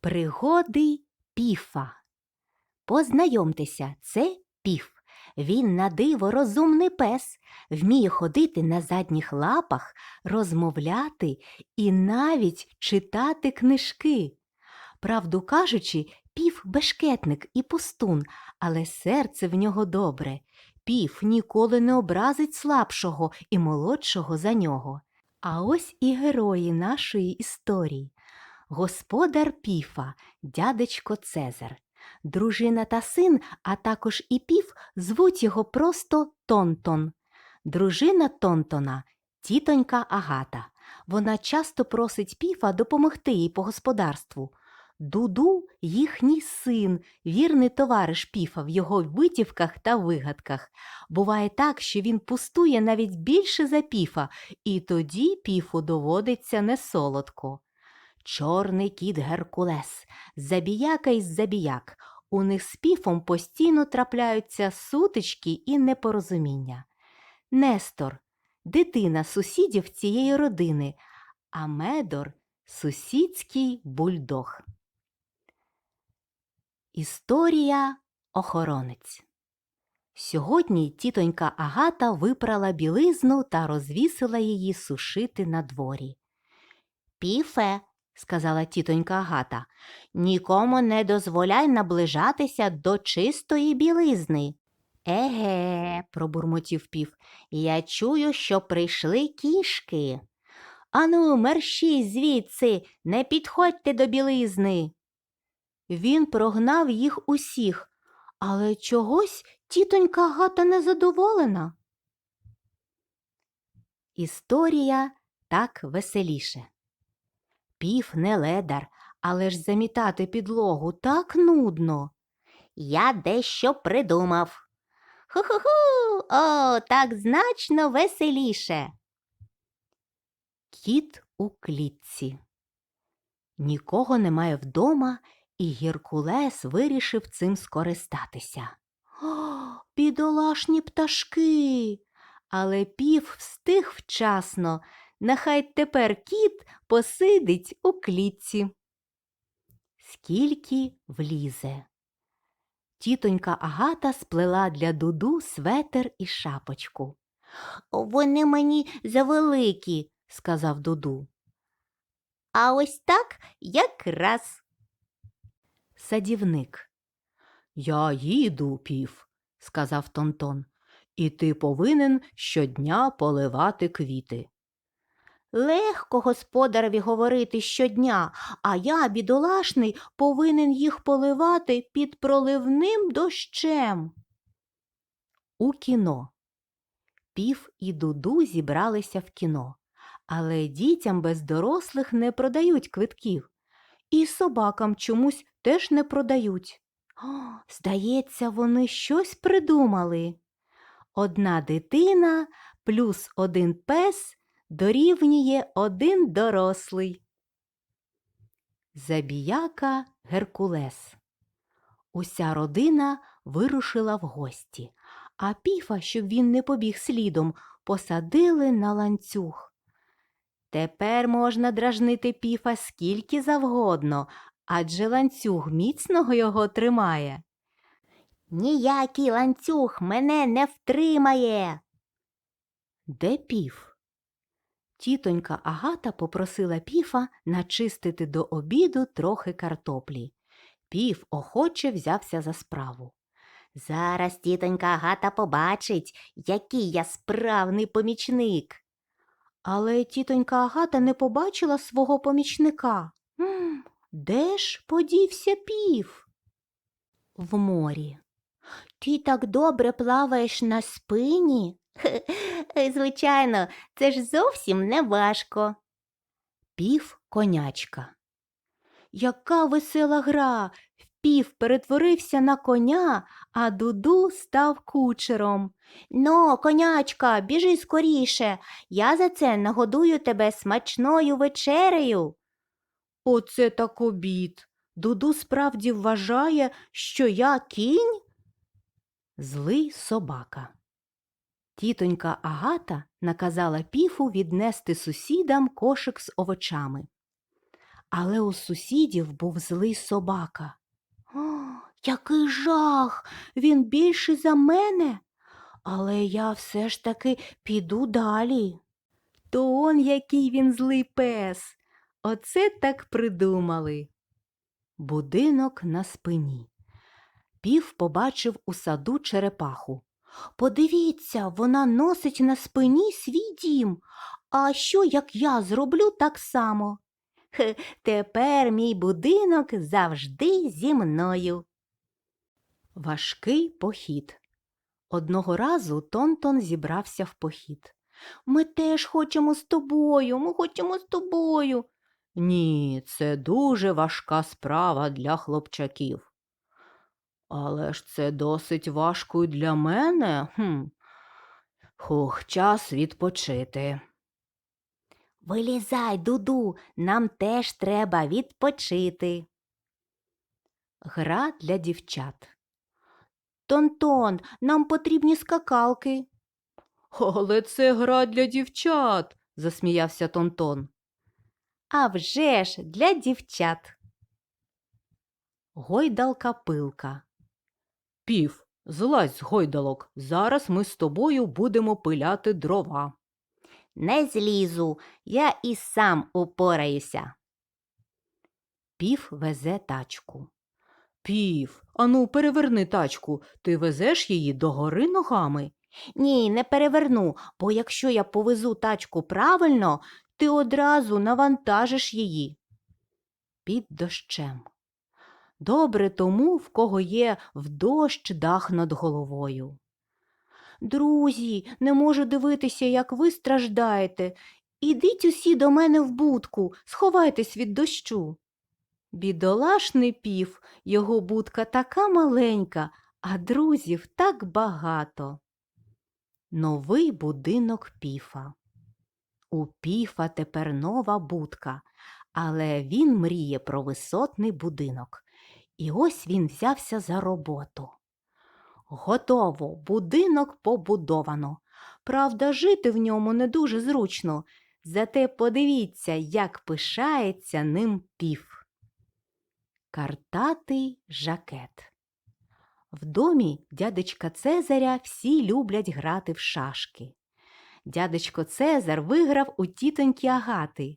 Пригоди піфа. Познайомтеся, це піф. Він на диво розумний пес, вміє ходити на задніх лапах, розмовляти і навіть читати книжки. Правду кажучи, пів бешкетник і пустун, але серце в нього добре. Пів ніколи не образить слабшого і молодшого за нього. А ось і герої нашої історії. Господар піфа, дядечко Цезар. Дружина та син, а також і пів, звуть його просто Тонтон. Дружина Тонтона тітонька Агата. Вона часто просить піфа допомогти їй по господарству. Дуду їхній син, вірний товариш піфа в його витівках та вигадках. Буває так, що він пустує навіть більше за піфа, і тоді піфу доводиться несолодко. Чорний кіт Геркулес, забіяка із забіяк. У них з піфом постійно трапляються сутички і непорозуміння. Нестор дитина сусідів цієї родини, а Медор сусідський бульдог. Історія охоронець. Сьогодні тітонька Агата випрала білизну та розвісила її сушити на дворі. Піфе, сказала тітонька Агата, нікому не дозволяй наближатися до чистої білизни. Еге, пробурмотів пів, я чую, що прийшли кішки. Ану, мерщій звідси, не підходьте до білизни. Він прогнав їх усіх, але чогось тітонька Агата незадоволена. Історія так веселіше. Пів не ледар, але ж замітати підлогу так нудно. Я дещо придумав. Ху-ху-ху, о, так значно веселіше. Кіт у клітці. Нікого немає вдома, і Геркулес вирішив цим скористатися. О, бідолашні пташки. Але пів встиг вчасно. Нехай тепер кіт посидить у клітці. Скільки влізе. Тітонька Агата сплела для Дуду светер і шапочку. Вони мені завеликі, сказав Дуду. А ось так якраз. Садівник. Я їду, пів, сказав Тонтон, і ти повинен щодня поливати квіти. Легко господареві говорити щодня, а я, бідолашний, повинен їх поливати під проливним дощем. У кіно. Пів і Дуду зібралися в кіно, але дітям без дорослих не продають квитків, і собакам чомусь теж не продають. О, здається, вони щось придумали. Одна дитина плюс один пес дорівнює один дорослий. Забіяка Геркулес. Уся родина вирушила в гості, а піфа, щоб він не побіг слідом, посадили на ланцюг. Тепер можна дражнити піфа скільки завгодно, адже ланцюг міцного його тримає. Ніякий ланцюг мене не втримає. Де пів? Тітонька Агата попросила піфа начистити до обіду трохи картоплі. Пів охоче взявся за справу. Зараз тітонька Агата побачить, який я справний помічник. Але тітонька Агата не побачила свого помічника. Де ж подівся пів? В морі. Ти так добре плаваєш на спині? Звичайно, це ж зовсім не важко. Пів конячка. Яка весела гра! Пів перетворився на коня, а Дуду став кучером. Ну, конячка, біжи скоріше. Я за це нагодую тебе смачною вечерею. Оце так обід. Дуду справді вважає, що я кінь? Злий собака. Тітонька Агата наказала піфу віднести сусідам кошик з овочами. але у сусідів був злий собака. О, який жах! Він більший за мене. Але я все ж таки піду далі. То он який він злий пес. Оце так придумали. Будинок на спині. Пів побачив у саду черепаху. Подивіться, вона носить на спині свій дім. А що, як я зроблю так само? Хе, тепер мій будинок завжди зі мною. Важкий похід. Одного разу Тонтон зібрався в похід. Ми теж хочемо з тобою, ми хочемо з тобою. Ні, це дуже важка справа для хлопчаків. Але ж це досить важко й для мене. Хм. Хух, час відпочити. Вилізай, Дуду, нам теж треба відпочити. Гра для дівчат. Тонтон, нам потрібні скакалки. Але це гра для дівчат, засміявся Тонтон. А вже ж для дівчат. Гойдалка пилка. Пів, злазь з гойдалок. Зараз ми з тобою будемо пиляти дрова. Не злізу, я і сам упораюся. Пів везе тачку. Пів, ану, переверни тачку. Ти везеш її догори ногами. Ні, не переверну, бо якщо я повезу тачку правильно, ти одразу навантажиш її. Під дощем. Добре тому, в кого є в дощ дах над головою. Друзі, не можу дивитися, як ви страждаєте. Ідіть усі до мене в будку, сховайтесь від дощу. Бідолашний пів, його будка така маленька, а друзів так багато. Новий будинок піфа. У піфа тепер нова будка, але він мріє про висотний будинок. І ось він взявся за роботу. Готово, будинок побудовано. Правда, жити в ньому не дуже зручно, зате подивіться, як пишається ним пів. Картатий жакет. В домі дядечка Цезаря всі люблять грати в шашки. Дядечко Цезар виграв у тітоньки Агати.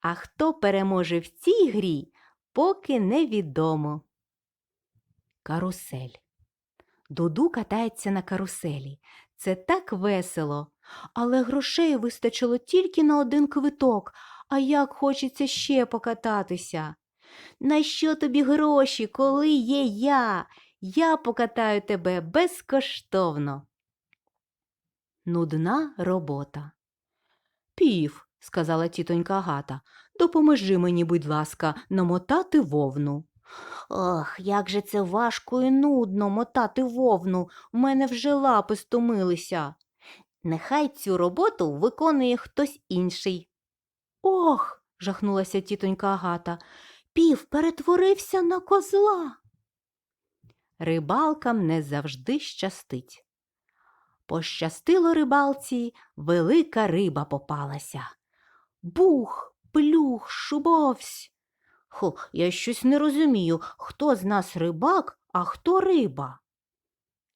А хто переможе в цій грі, поки невідомо. Карусель. Дуду катається на каруселі. Це так весело. Але грошей вистачило тільки на один квиток, а як хочеться ще покататися. На що тобі гроші, коли є я? Я покатаю тебе безкоштовно. Нудна робота. Пів, сказала тітонька Агата, допоможи мені, будь ласка, намотати вовну. Ох, як же це важко і нудно мотати вовну. У мене вже лапи стомилися. Нехай цю роботу виконує хтось інший. Ох, жахнулася тітонька Агата, пів перетворився на козла. Рибалкам не завжди щастить. Пощастило рибалці, велика риба попалася. Бух, плюх, шубовсь. Хо, я щось не розумію, хто з нас рибак, а хто риба.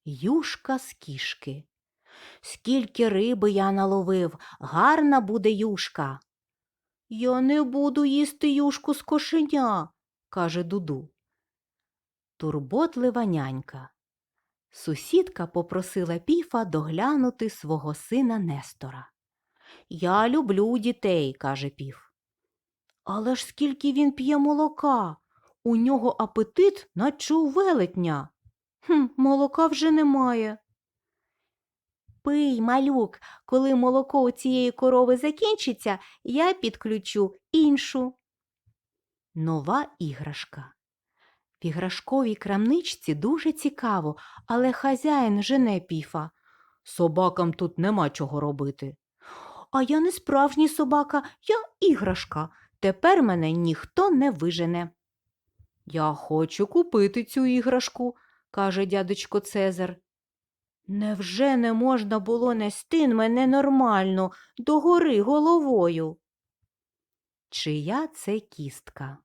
Юшка з кішки. Скільки риби я наловив, гарна буде юшка. Я не буду їсти юшку з кошеня, каже Дуду. Турботлива нянька. Сусідка попросила піфа доглянути свого сина Нестора. Я люблю дітей, каже пів. Але ж скільки він п'є молока? У нього апетит, наче у велетня. Хм, молока вже немає. Пий, малюк, коли молоко у цієї корови закінчиться, я підключу іншу. Нова іграшка. В іграшковій крамничці дуже цікаво, але хазяїн жене піфа. Собакам тут нема чого робити. А я не справжній собака, я іграшка. Тепер мене ніхто не вижене. Я хочу купити цю іграшку, каже дядечко Цезар. Невже не можна було нести мене нормально, догори головою? чия це кістка.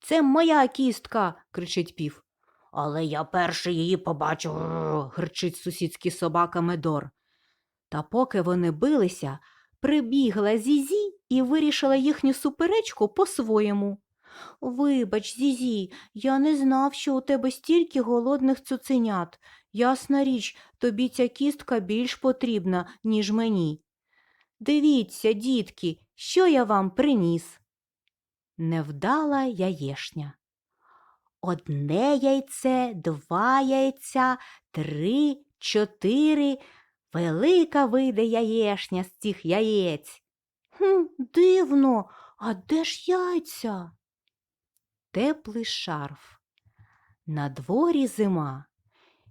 Це моя кістка. кричить пів. Але я перший її побачив. гричить сусідський собака Медор. Та поки вони билися, прибігла Зізі і вирішила їхню суперечку по-своєму. Вибач, Зізі, я не знав, що у тебе стільки голодних цуценят. Ясна річ, тобі ця кістка більш потрібна, ніж мені. Дивіться, дітки, що я вам приніс. Невдала яєшня. Одне яйце, два яйця, три, чотири. Велика вийде яєшня з цих яєць. Хм, дивно, а де ж яйця? Теплий шарф. На дворі зима.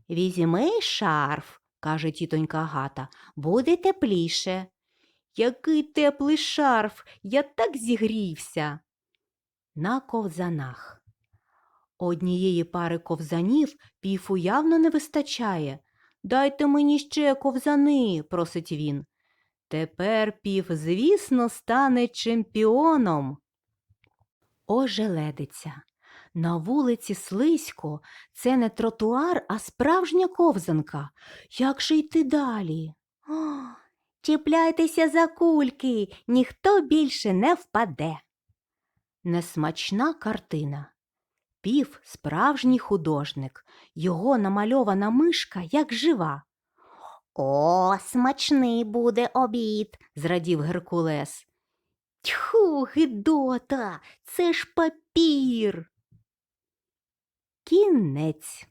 Візьми шарф, каже тітонька Гата, буде тепліше. Який теплий шарф, я так зігрівся. На ковзанах. Однієї пари ковзанів піфу явно не вистачає. Дайте мені ще ковзани, просить він. Тепер пів, звісно, стане чемпіоном. Ожеледиця. На вулиці Слизько це не тротуар, а справжня ковзанка. Як же йти далі? О, чіпляйтеся за кульки, ніхто більше не впаде. Несмачна картина. Пів справжній художник, його намальована мишка як жива. О, смачний буде обід, зрадів Геркулес. Тьху, гидота, це ж папір. Кінець.